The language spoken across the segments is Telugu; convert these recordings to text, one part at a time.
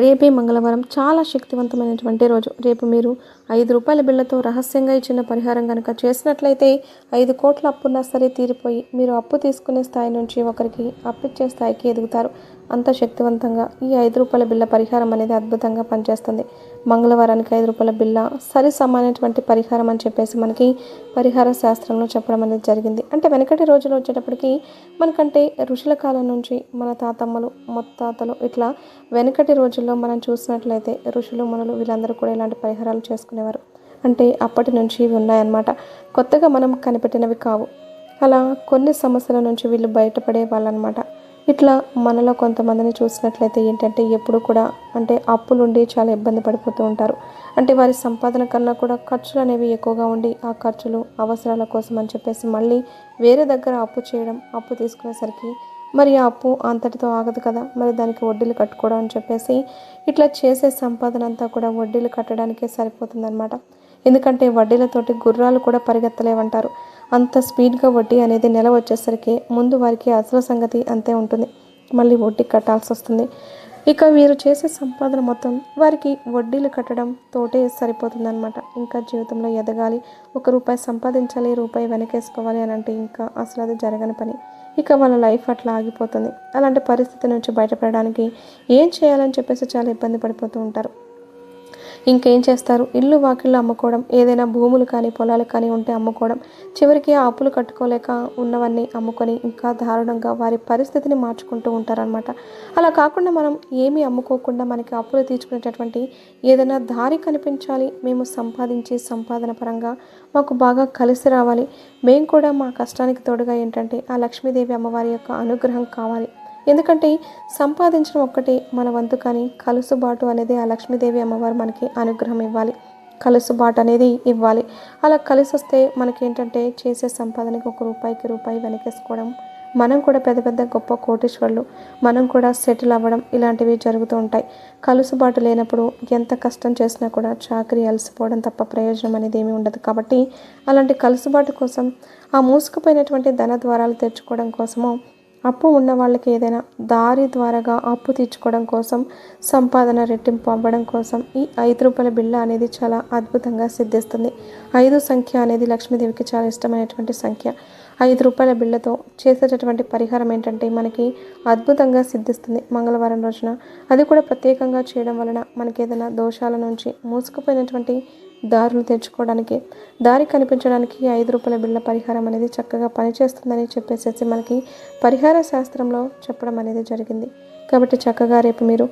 రేపే మంగళవారం చాలా శక్తివంతమైనటువంటి రోజు. రేపు మీరు ఐదు రూపాయల బిళ్ళతో రహస్యంగా ఇచ్చిన పరిహారం కనుక చేసినట్లయితే ఐదు కోట్ల అప్పున్నా సరే తీరిపోయి మీరు అప్పు తీసుకునే స్థాయి నుంచి ఒకరికి అప్పిచ్చే స్థాయికి ఎదుగుతారు. అంత శక్తివంతంగా ఈ ఐదు రూపాయల బిల్ల పరిహారం అనేది అద్భుతంగా పనిచేస్తుంది. మంగళవారానికి ఐదు రూపాయల బిల్ల సరి సమానమైనటువంటి పరిహారం అని చెప్పేసి మనకి పరిహార శాస్త్రంలో చెప్పడం అనేది జరిగింది. అంటే వెనకటి రోజులు వచ్చేటప్పటికి మనకంటే ఋషుల కాలం నుంచి మన తాతమ్మలు మొత్తాతలు ఇట్లా వెనకటి రోజుల్లో మనం చూసినట్లయితే ఋషులు మనలు వీళ్ళందరూ కూడా ఇలాంటి పరిహారాలు చేసుకునేవారు. అంటే అప్పటి నుంచి ఇవి ఉన్నాయన్నమాట. కొత్తగా మనం కనిపెట్టినవి కావు. అలా కొన్ని సమస్యల నుంచి వీళ్ళు బయటపడే వాళ్ళనమాట ఇట్లా మనలో కొంతమందిని చూసినట్లయితే ఏంటంటే ఎప్పుడు కూడా అంటే అప్పులు ఉండి చాలా ఇబ్బంది పడిపోతూ ఉంటారు. అంటే వారి సంపాదన కన్నా కూడా ఖర్చులు అనేవి ఎక్కువగా ఉండి ఆ ఖర్చులు అవసరాల కోసం అని చెప్పేసి మళ్ళీ వేరే దగ్గర అప్పు చేయడం అప్పు తీసుకునేసరికి మరి ఆ అప్పు అంతటితో ఆగదు కదా? మరి దానికి వడ్డీలు కట్టుకోవడం అని చెప్పేసి ఇట్లా చేసే సంపాదన అంతా కూడా వడ్డీలు కట్టడానికే సరిపోతుందన్నమాట. ఎందుకంటే వడ్డీలతోటి గుర్రాలు కూడా పరిగెత్తలేవంటారు. అంత స్పీడ్గా వడ్డీ అనేది నెల వచ్చేసరికి ముందు వారికి అసలు సంగతి అంతే ఉంటుంది. మళ్ళీ వడ్డీ కట్టాల్సి వస్తుంది. ఇక వీరు చేసే సంపాదన మొత్తం వారికి వడ్డీలు కట్టడం తోటే సరిపోతుందన్నమాట. ఇంకా జీవితంలో ఎదగాలి ఒక రూపాయి సంపాదించాలి రూపాయి వెనకేసుకోవాలి అని అంటే ఇంకా అసలు అది జరగని పని. ఇక వాళ్ళ లైఫ్ అట్లా ఆగిపోతుంది. అలాంటి పరిస్థితి నుంచి బయటపడడానికి ఏం చేయాలని చెప్పేసి చాలా ఇబ్బంది పడిపోతూ ఉంటారు. ఇంకేం చేస్తారు? ఇల్లు వాకిళ్ళు అమ్ముకోవడం ఏదైనా భూములు కానీ పొలాలు కానీ ఉంటే అమ్ముకోవడం చివరికి ఆ అప్పులు కట్టుకోలేక ఉన్నవన్నీ అమ్ముకొని ఇంకా దారుణంగా వారి పరిస్థితిని మార్చుకుంటూ ఉంటారనమాట అలా కాకుండా మనం ఏమీ అమ్ముకోకుండా మనకి అప్పులు తీర్చుకునేటటువంటి ఏదైనా దారి కనిపించాలి. మేము సంపాదించి సంపాదన పరంగా మాకు బాగా కలిసి రావాలి. మేము కూడా మా కష్టానికి తోడుగా ఏంటంటే ఆ లక్ష్మీదేవి అమ్మవారి యొక్క అనుగ్రహం కావాలి. ఎందుకంటే సంపాదించడం ఒక్కటే మన వంతు కానీ కలుసుబాటు అనేది ఆ లక్ష్మీదేవి అమ్మవారు మనకి అనుగ్రహం ఇవ్వాలి. కలుసుబాటు అనేది ఇవ్వాలి. అలా కలిసి వస్తే మనకేంటంటే చేసే సంపాదనకి ఒక రూపాయికి రూపాయి వెనకేసుకోవడం మనం కూడా పెద్ద పెద్ద గొప్ప కోటీశ్వరులు మనం కూడా సెటిల్ అవ్వడం ఇలాంటివి జరుగుతూ ఉంటాయి. కలుసుబాటు లేనప్పుడు ఎంత కష్టం చేసినా కూడా చాకరీ అలసిపోవడం తప్ప ప్రయోజనం అనేది ఏమీ ఉండదు. కాబట్టి అలాంటి కలుసుబాటు కోసం ఆ మూసుకుపోయినటువంటి ధన ద్వారాలు తెచ్చుకోవడం కోసము అప్పు ఉన్న వాళ్ళకి ఏదైనా దారి ద్వారాగా అప్పు తీర్చుకోవడం కోసం సంపాదన రెట్టింపు అవ్వడం కోసం ఈ ఐదు రూపాయల బిళ్ళ అనేది చాలా అద్భుతంగా సిద్ధిస్తుంది. ఐదు సంఖ్య అనేది లక్ష్మీదేవికి చాలా ఇష్టమైనటువంటి సంఖ్య. ఐదు రూపాయల బిళ్ళతో చేసేటటువంటి పరిహారం ఏంటంటే మనకి అద్భుతంగా సిద్ధిస్తుంది మంగళవారం రోజున. అది కూడా ప్రత్యేకంగా చేయడం వలన మనకి ఏదైనా దోషాల నుంచి మూసుకుపోయినటువంటి దారులు తెచ్చుకోవడానికి దారి కనిపించడానికి ఐదు రూపాయల బిళ్ళ పరిహారం అనేది చక్కగా పనిచేస్తుందని చెప్పేసేసి మనకి పరిహార శాస్త్రంలో చెప్పడం అనేది జరిగింది. కాబట్టి చక్కగా రేపు మీరు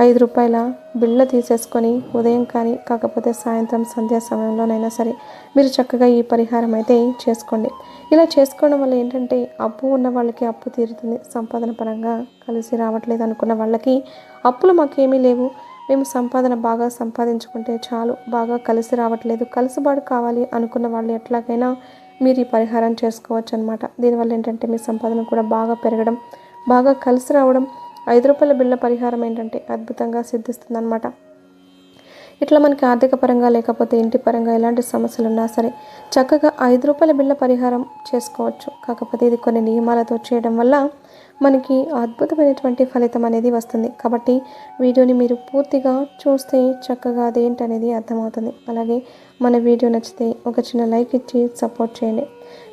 ఐదు రూపాయల బిళ్ళ తీసేసుకొని ఉదయం కానీ కాకపోతే సాయంత్రం సంధ్యా సమయంలోనైనా సరే మీరు చక్కగా ఈ పరిహారం అయితే చేసుకోండి. ఇలా చేసుకోవడం వల్ల ఏంటంటే అప్పు ఉన్న వాళ్ళకి అప్పు తీరుతుంది. సంపాదన పరంగా కలిసి రావట్లేదు అనుకున్న వాళ్ళకి అప్పులు మాకేమీ లేవు. మేము సంపాదన బాగా సంపాదించుకుంటే చాలు బాగా కలిసి రావట్లేదు. కలిసిబాటు కావాలి అనుకున్న వాళ్ళు ఎట్లాగైనా మీరు ఈ పరిహారం చేసుకోవచ్చు అనమాట దీనివల్ల ఏంటంటే మీ సంపాదన కూడా బాగా పెరగడం బాగా కలిసి రావడం ఐదు రూపాయల బిళ్ళ పరిహారం ఏంటంటే అద్భుతంగా సిద్ధిస్తుందన్నమాట. ఇట్లా మనకి ఆర్థిక పరంగా లేకపోతే ఇంటి పరంగా ఎలాంటి సమస్యలు ఉన్నా సరే చక్కగా ఐదు రూపాయల బిళ్ళ పరిహారం చేసుకోవచ్చు. కాకపోతే ఇది కొన్ని నియమాలతో చేయడం వల్ల మనకి అద్భుతమైనటువంటి ఫలితం అనేది వస్తుంది. కాబట్టి వీడియోని మీరు పూర్తిగా చూస్తే చక్కగా అదేంటనేది అర్థమవుతుంది. అలాగే మన వీడియో నచ్చితే ఒక చిన్న లైక్ ఇచ్చి సపోర్ట్ చేయండి.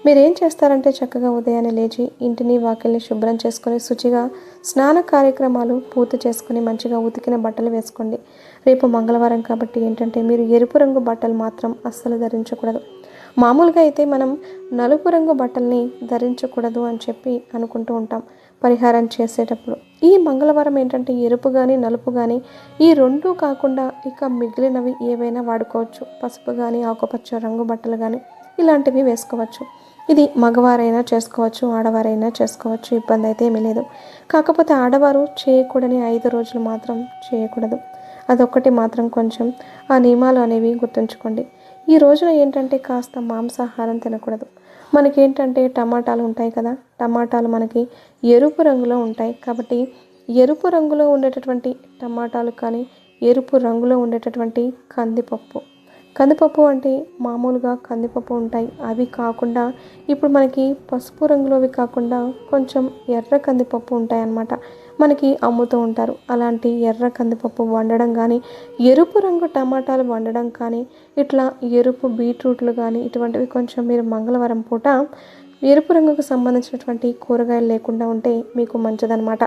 మీరు ఏం చేస్తారంటే చక్కగా ఉదయాన్నే లేచి ఇంటిని వాకిల్ని శుభ్రం చేసుకొని శుచిగా స్నాన కార్యక్రమాలు పూర్తి చేసుకొని మంచిగా ఉతికిన బట్టలు వేసుకోండి. రేపు మంగళవారం కాబట్టి ఏంటంటే మీరు ఎరుపు రంగు బట్టలు మాత్రం అస్సలు ధరించకూడదు. మామూలుగా అయితే మనం నలుపు రంగు బట్టల్ని ధరించకూడదు అని చెప్పి అనుకుంటూ ఉంటాం. పరిహారం చేసేటప్పుడు. ఈ మంగళవారం ఏంటంటే ఎరుపు కానీ నలుపు కానీ ఈ రెండూ కాకుండా ఇక మిగిలినవి ఏవైనా వాడుకోవచ్చు. పసుపు కానీ ఆకుపచ్చ రంగు బట్టలు కానీ ఇలాంటివి వేసుకోవచ్చు. ఇది మగవారైనా చేసుకోవచ్చు ఆడవారైనా చేసుకోవచ్చు ఇబ్బంది అయితే ఏమీ లేదు. కాకపోతే ఆడవారు చేయకూడని ఐదు రోజులు మాత్రం చేయకూడదు. అదొక్కటి మాత్రం కొంచెం ఆ నియమాలు అనేవి గుర్తుంచుకోండి. ఈ రోజున ఏంటంటే కాస్త మాంసాహారం తినకూడదు. మనకేంటంటే టమాటాలు ఉంటాయి కదా టమాటాలు మనకి ఎరుపు రంగులో ఉంటాయి. కాబట్టి ఎరుపు రంగులో ఉండేటటువంటి టమాటాలు కానీ ఎరుపు రంగులో ఉండేటటువంటి కందిపప్పు కందిపప్పు అంటే మామూలుగా కందిపప్పు ఉంటాయి. అవి కాకుండా ఇప్పుడు మనకి పసుపు రంగులోవి కాకుండా కొంచెం ఎర్ర కందిపప్పు ఉంటాయి అన్నమాట మనకి అమ్ముతూ ఉంటారు. అలాంటి ఎర్ర కందిపప్పు వండడం కానీ ఎరుపు రంగు టమాటాలు వండడం కానీ ఇట్లా ఎరుపు బీట్రూట్లు కానీ ఇటువంటివి కొంచెం మీరు మంగళవారం పూట ఎరుపు రంగుకు సంబంధించినటువంటి కూరగాయలు లేకుండా ఉంటే మీకు మంచిదన్నమాట.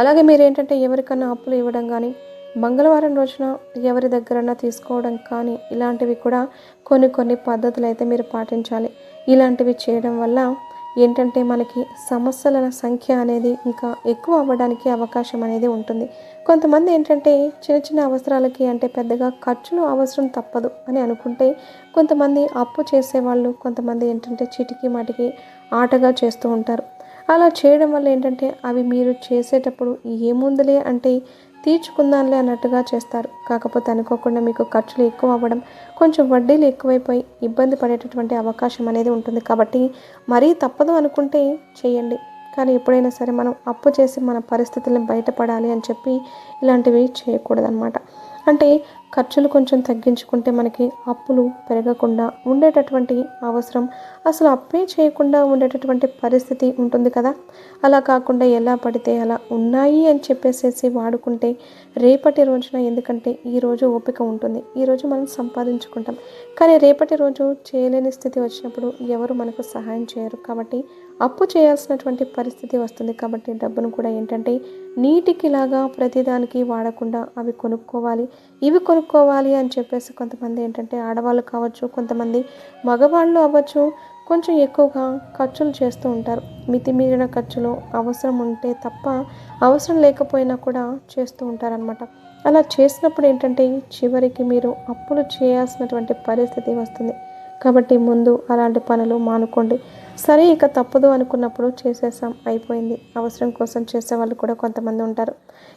అలాగే మీరు ఏంటంటే ఎవరికన్నా అప్పులు ఇవ్వడం కానీ మంగళవారం రోజున ఎవరి దగ్గరన్నా తీసుకోవడం కానీ ఇలాంటివి కూడా కొన్ని కొన్ని పద్ధతులు అయితే మీరు పాటించాలి. ఇలాంటివి చేయడం వల్ల ఏంటంటే మనకి సమస్యల సంఖ్య అనేది ఇంకా ఎక్కువ అవ్వడానికి అవకాశం అనేది ఉంటుంది. కొంతమంది ఏంటంటే చిన్న చిన్న అవసరాలకి అంటే పెద్దగా ఖర్చులు అవసరం తప్పదు అని అనుకుంటే కొంతమంది అప్పు చేసేవాళ్ళు కొంతమంది ఏంటంటే చిటికి మాటికి ఆటగా చేస్తూ ఉంటారు. అలా చేయడం వల్ల ఏంటంటే అవి మీరు చేసేటప్పుడు ఏముందిలే అంటే తీర్చుకుందాంలే అన్నట్టుగా చేస్తారు. కాకపోతే అనుకోకుండా మీకు ఖర్చులు ఎక్కువ అవ్వడం కొంచెం వడ్డీలు ఎక్కువైపోయి ఇబ్బంది పడేటటువంటి అవకాశం అనేది ఉంటుంది. కాబట్టి మరీ తప్పదు అనుకుంటే చేయండి. కానీ ఎప్పుడైనా సరే మనం అప్పు చేసి మన పరిస్థితులను బయటపడాలి అని చెప్పి ఇలాంటివి చేయకూడదన్నమాట. అంటే ఖర్చులు కొంచెం తగ్గించుకుంటే మనకి అప్పులు పెరగకుండా ఉండేటటువంటి అవసరం. అసలు అప్పే చేయకుండా ఉండేటటువంటి పరిస్థితి ఉంటుంది కదా. అలా కాకుండా ఎలా పడితే అలా ఉన్నాయి అని చెప్పేసేసి వాడుకుంటే రేపటి రోజున ఎందుకంటే ఈరోజు ఓపిక ఉంటుంది. ఈరోజు మనం సంపాదించుకుంటాం. కానీ రేపటి రోజు చేయలేని స్థితి వచ్చినప్పుడు ఎవరు మనకు సహాయం చేయరు. కాబట్టి అప్పు చేయాల్సినటువంటి పరిస్థితి వస్తుంది. కాబట్టి డబ్బును కూడా ఏంటంటే నీటికిలాగా ప్రతిదానికి వాడకుండా అవి కొనుక్కోవాలి. ఇవి కొనుక్కోవాలి అని చెప్పేసి కొంతమంది ఏంటంటే ఆడవాళ్ళు కావచ్చు కొంతమంది మగవాళ్ళు అవ్వచ్చు కొంచెం ఎక్కువగా ఖర్చులు చేస్తూ ఉంటారు. మితిమీరిన ఖర్చులు అవసరం ఉంటే తప్ప అవసరం లేకపోయినా కూడా చేస్తూ ఉంటారనమాట అలా చేసినప్పుడు ఏంటంటే చివరికి మీరు అప్పులు చేయాల్సినటువంటి పరిస్థితి వస్తుంది. కాబట్టి ముందు అలాంటి పనులు మానుకోండి. సరే ఇక తప్పదు అనుకున్నప్పుడు చేసేసాం అయిపోయింది. అవసరం కోసం చేసే వాళ్ళు కూడా కొంతమంది ఉంటారు.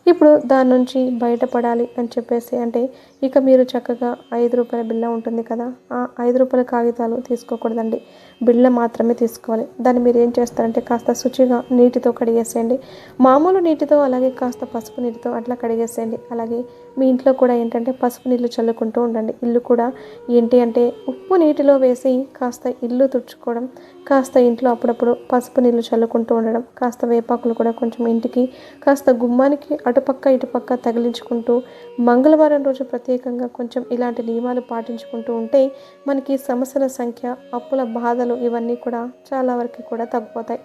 ఇప్పుడు దాని నుంచి బయటపడాలి అని చెప్పేసి అంటే ఇక మీరు చక్కగా ఐదు రూపాయల బిల్ల ఉంటుంది కదా ఆ ఐదు రూపాయల కాగితాలు తీసుకోకూడదండి. బిళ్ళ మాత్రమే తీసుకోవాలి. దాన్ని మీరు ఏం చేస్తారంటే కాస్త శుచిగా నీటితో కడిగేసేయండి. మామూలు నీటితో అలాగే కాస్త పసుపు నీటితో అట్లా కడిగేసేయండి. అలాగే మీ ఇంట్లో కూడా ఏంటంటే పసుపు నీళ్ళు చల్లుకుంటూ ఉండండి. ఇల్లు కూడా ఏంటి అంటే ఉప్పు నీటిలో వేసి కాస్త ఇల్లు తుడుచుకోవడం కాస్త ఇంట్లో అప్పుడప్పుడు పసుపు నీళ్ళు చల్లుకుంటూ ఉండడం కాస్త వేపాకులు కూడా కొంచెం ఇంటికి కాస్త గుమ్మానికి అటుపక్క ఇటుపక్క తగిలించుకుంటూ మంగళవారం రోజు ప్రత్యేకంగా కొంచెం ఇలాంటి నియమాలు పాటించుకుంటూ ఉంటే మనకి సమస్యల సంఖ్య అప్పుల బాధలు ఇవన్నీ కూడా చాలా వరకు కూడా తగ్గిపోతాయి.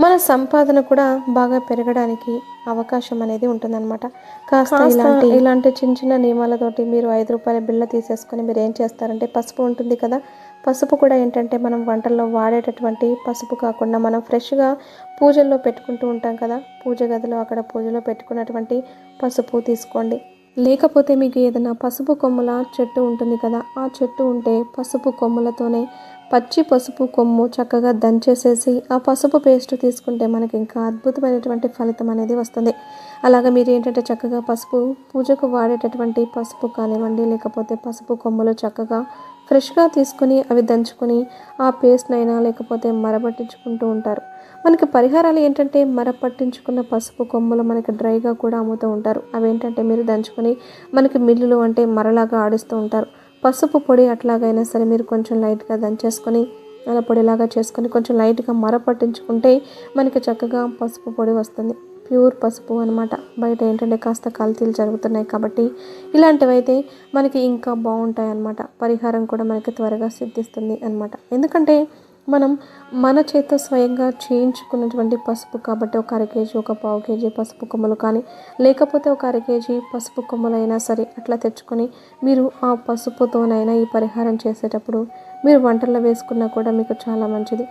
మన సంపాదన కూడా బాగా పెరగడానికి అవకాశం అనేది ఉంటుందన్నమాట. కాస్త ఇలాంటి ఇలాంటి చిన్న చిన్న నియమాలతోటి మీరు ఐదు రూపాయల బిళ్ళ తీసేసుకొని మీరు ఏం చేస్తారంటే పసుపు ఉంటుంది కదా పసుపు కూడా ఏంటంటే మనం వంటల్లో వాడేటటువంటి పసుపు కాకుండా మనం ఫ్రెష్గా పూజల్లో పెట్టుకుంటూ ఉంటాం కదా పూజ గదిలో అక్కడ పూజలో పెట్టుకున్నటువంటి పసుపు తీసుకోండి. లేకపోతే మీకు ఏదైనా పసుపు కొమ్ముల చెట్టు ఉంటుంది కదా ఆ చెట్టు ఉంటే పసుపు కొమ్ములతోనే పచ్చి పసుపు కొమ్ము చక్కగా దంచేసేసి ఆ పసుపు పేస్ట్ తీసుకుంటే మనకి ఇంకా అద్భుతమైనటువంటి ఫలితం అనేది వస్తుంది. అలాగే మీరు ఏంటంటే చక్కగా పసుపు పూజకు వాడేటటువంటి పసుపు కానివ్వండి లేకపోతే పసుపు కొమ్ములు చక్కగా ఫ్రెష్గా తీసుకుని అవి దంచుకొని ఆ పేస్ట్నైనా లేకపోతే మరబట్టించుకుంటూ ఉంటారు. మనకి పరిహారాలు ఏంటంటే మరపట్టించుకున్న పసుపు కొమ్మలు మనకి డ్రైగా కూడా అమ్ముతూ ఉంటారు. అవేంటంటే మీరు దంచుకొని మనకి మిల్లులు అంటే మరలాగా ఆడిస్తూ ఉంటారు. పసుపు పొడి అట్లాగైనా సరే మీరు కొంచెం లైట్గా దంచేసుకొని అలా పొడిలాగా చేసుకొని కొంచెం లైట్గా మర పట్టించుకుంటే మనకి చక్కగా పసుపు పొడి వస్తుంది. ప్యూర్ పసుపు అనమాట బయట ఏంటంటే కాస్త కల్తీలు జరుగుతున్నాయి కాబట్టి ఇలాంటివైతే మనకి ఇంకా బాగుంటాయి అన్నమాట పరిహారం కూడా మనకి త్వరగా సిద్ధిస్తుంది అనమాట ఎందుకంటే మనం మన చేత స్వయంగా చేయించుకున్నటువంటి పసుపు కాబట్టి ఒక అర కేజీ ఒక పావు కేజీ పసుపు కొమ్మలు కానీ లేకపోతే ఒక అర కేజీ పసుపు కొమ్మలైనా సరే అట్లా తెచ్చుకొని మీరు ఆ పసుపుతోనైనా ఈ పరిహారం చేసేటప్పుడు మీరు వంటల్లో వేసుకున్నా కూడా మీకు చాలా మంచిది.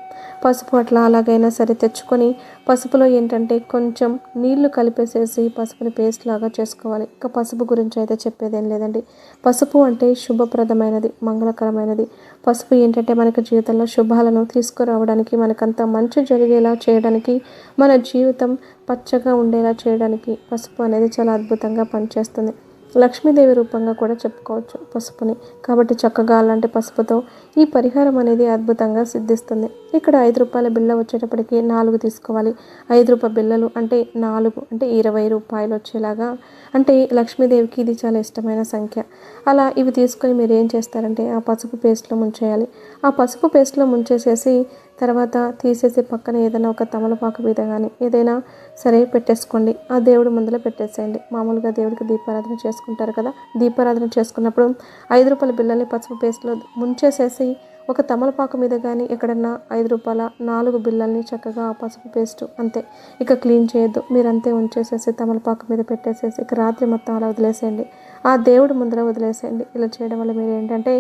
పసుపు అట్లా అలాగైనా సరే తెచ్చుకొని పసుపులో ఏంటంటే కొంచెం నీళ్ళు కలిపేసేసి పసుపుని పేస్ట్ లాగా చేసుకోవాలి. ఇంకా పసుపు గురించి అయితే చెప్పేదేం లేదండి. పసుపు అంటే శుభప్రదమైనది మంగళకరమైనది. పసుపు ఏంటంటే మనకి జీవితంలో శుభాలను తీసుకురావడానికి మనకంత మంచి జరిగేలా చేయడానికి మన జీవితం పచ్చగా ఉండేలా చేయడానికి పసుపు అనేది చాలా అద్భుతంగా పనిచేస్తుంది. లక్ష్మీదేవి రూపంగా కూడా చెప్పుకోవచ్చు పసుపుని. కాబట్టి చక్కగా అలాంటి పసుపుతో ఈ పరిహారం అనేది అద్భుతంగా సిద్ధిస్తుంది. ఇక్కడ ఐదు రూపాయల బిళ్ళ వచ్చేటప్పటికి నాలుగు తీసుకోవాలి. ఐదు రూపాయల బిళ్ళలు అంటే నాలుగు అంటే ఇరవై రూపాయలు వచ్చేలాగా. అంటే లక్ష్మీదేవికి ఇది చాలా ఇష్టమైన సంఖ్య. అలా ఇవి తీసుకొని మీరు ఏం చేస్తారంటే ఆ పసుపు పేస్ట్లో ముంచేయాలి. ఆ పసుపు పేస్ట్లో ముంచేసేసి తర్వాత తీసేసి పక్కన ఏదైనా ఒక తమలపాకు మీద కానీ ఏదైనా సరే పెట్టేసుకోండి. ఆ దేవుడి ముందులో పెట్టేసేయండి. మామూలుగా దేవుడికి దీపారాధన చేసుకుంటారు కదా. దీపారాధన చేసుకున్నప్పుడు ఐదు రూపాయల బిళ్ళల్ని పసుపు పేస్ట్లో ముంచేసేసి ఒక తమలపాకు మీద కానీ ఎక్కడన్నా ఐదు రూపాయల నాలుగు బిళ్ళల్ని చక్కగా ఆ పసుపు పేస్ట్ అంతే. ఇక క్లీన్ చేయొద్దు. మీరు అంతే ఉంచేసేసి తమలపాకు మీద పెట్టేసేసి ఇక రాత్రి మొత్తం అలా వదిలేసేయండి. ఆ దేవుడి ముందర వదిలేసేయండి. ఇలా చేయడం వల్ల మీరు ఏంటంటే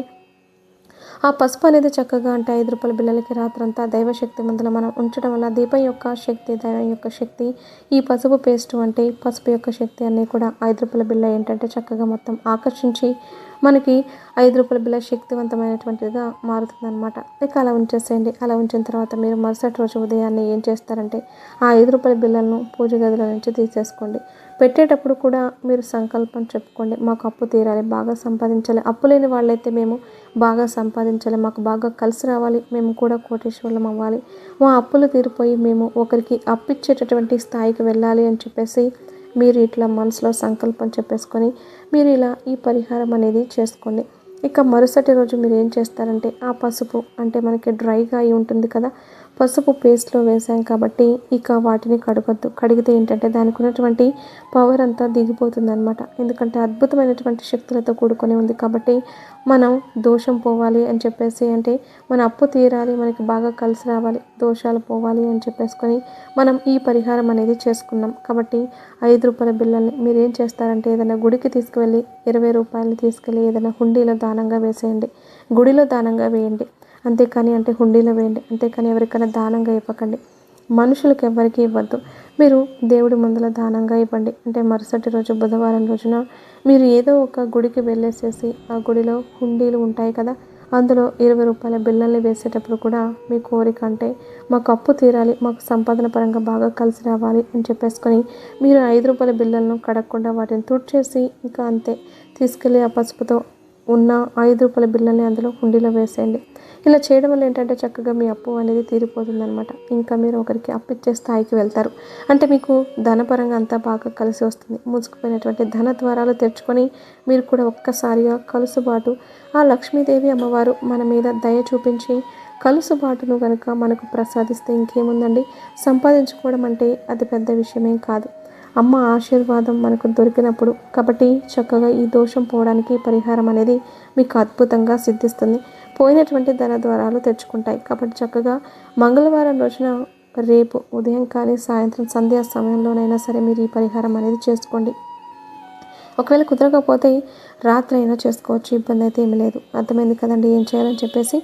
ఆ పసుపు అనేది చక్కగా అంటే ఐదు రూపాయల బిళ్ళలకి రాత్రంతా దైవశక్తి మందులో మనం ఉంచడం వల్ల దీపం యొక్క శక్తి దైవం యొక్క శక్తి ఈ పసుపు పేస్ట్ అంటే పసుపు యొక్క శక్తి అన్నీ కూడా ఐదు రూపాయల బిళ్ళ ఏంటంటే చక్కగా మొత్తం ఆకర్షించి మనకి ఐదు రూపాయల బిల్ల శక్తివంతమైనటువంటిదిగా మారుతుందన్నమాట. ఇక అలా ఉంచేసేయండి. అలా ఉంచిన తర్వాత మీరు మరుసటి రోజు ఉదయాన్నే ఏం చేస్తారంటే ఆ ఐదు రూపాయల బిల్లలను పూజ గదిలో నుంచి తీసేసుకోండి. పెట్టేటప్పుడు కూడా మీరు సంకల్పం చెప్పుకోండి. మాకు అప్పు తీరాలి బాగా సంపాదించాలి. అప్పు లేని వాళ్ళైతే మేము బాగా సంపాదించాలి మాకు బాగా కలిసి రావాలి మేము కూడా కోటేశ్వరులం అవ్వాలి. మా అప్పులు తీరిపోయి మేము ఒకరికి అప్పిచ్చేటటువంటి స్థాయికి వెళ్ళాలి అని చెప్పేసి మీరు ఇట్లా మనసులో సంకల్పం చెప్పేసుకొని మీరు ఇలా ఈ పరిహారం అనేది చేసుకోండి. ఇక మరుసటి రోజు మీరు ఏం చేస్తారంటే ఆ పసుపు అంటే మనకి డ్రైగా అయి ఉంటుంది కదా పసుపు పేస్ట్లో వేసాం కాబట్టి ఇక వాటిని కడగొద్దు. కడిగితే ఏంటంటే దానికి ఉన్నటువంటి పవర్ అంతా దిగిపోతుంది అనమాట ఎందుకంటే అద్భుతమైనటువంటి శక్తులతో కూడుకొని ఉంది కాబట్టి మనం దోషం పోవాలి అని చెప్పేసి అంటే మన అప్పు తీరాలి మనకి బాగా కలిసి రావాలి దోషాలు పోవాలి అని చెప్పేసుకొని మనం ఈ పరిహారం అనేది చేసుకున్నాం. కాబట్టి ఐదు రూపాయల బిల్లల్ని మీరు ఏం చేస్తారంటే ఏదైనా గుడికి తీసుకువెళ్ళి ఇరవై రూపాయలు తీసుకెళ్ళి ఏదైనా హుండీలో దానంగా వేసేయండి. గుడిలో దానంగా వేయండి. అంతేకాని అంటే హుండీలో వేయండి అంతేకాని ఎవరికైనా దానంగా ఇవ్వకండి. మనుషులకు ఎవరికి ఇవ్వద్దు. మీరు దేవుడి ముందుల దానంగా ఇవ్వండి. అంటే మరుసటి రోజు బుధవారం రోజున మీరు ఏదో ఒక గుడికి వెళ్ళేసేసి ఆ గుడిలో హుండీలు ఉంటాయి కదా అందులో ఇరవై రూపాయల బిల్లల్ని వేసేటప్పుడు కూడా మీ కోరిక అంటే మాకు అప్పు తీరాలి మాకు సంపాదన పరంగా బాగా కలిసి రావాలి అని చెప్పేసుకొని మీరు ఐదు రూపాయల బిల్లలను కడగకుండా వాటిని తుడిచేసి ఇంకా అంతే తీసుకెళ్ళి ఆ పసుపుతో ఉన్న ఐదు రూపాయల బిల్లల్ని అందులో హుండీలో వేసేయండి. ఇలా చేయడం వల్ల ఏంటంటే చక్కగా మీ అప్పు అనేది తీరిపోతుందనమాట ఇంకా మీరు ఒకరికి అప్పిచ్చే స్థాయికి వెళ్తారు. అంటే మీకు ధనపరంగా అంతా బాగా కలిసి వస్తుంది. ముసుకుపోయినటువంటి ధన ద్వారాలు తెరుచుకొని మీరు కూడా ఒక్కసారిగా కలుసుబాటు. ఆ లక్ష్మీదేవి అమ్మవారు మన మీద దయ చూపించి కలుసుబాటును కనుక మనకు ప్రసాదిస్తే ఇంకేముందండి? సంపాదించుకోవడం అంటే అది పెద్ద విషయమేం కాదు. అమ్మ ఆశీర్వాదం మనకు దొరికినప్పుడు. కాబట్టి చక్కగా ఈ దోషం పోవడానికి పరిహారం అనేది మీకు అద్భుతంగా సిద్ధిస్తుంది. పోయినటువంటి ధన ద్వారాలు తెచ్చుకుంటాయి. కాబట్టి చక్కగా మంగళవారం రోజున రేపు ఉదయం కానీ సాయంత్రం సంధ్యా సమయంలోనైనా సరే మీరు ఈ పరిహారం అనేది చేసుకోండి. ఒకవేళ కుదరకపోతే రాత్రి అయినా చేసుకోవచ్చు ఇబ్బంది అయితే ఏమి లేదు. అర్థమైంది కదండి ఏం చేయాలని చెప్పేసి.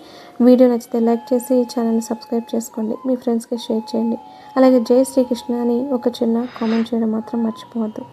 వీడియో నచ్చితే లైక్ చేసి ఛానల్ని సబ్స్క్రైబ్ చేసుకోండి. మీ ఫ్రెండ్స్కి షేర్ చేయండి. అలాగే జై శ్రీకృష్ణ అని ఒక చిన్న కామెంట్ చేయడం మాత్రం మర్చిపోవద్దు.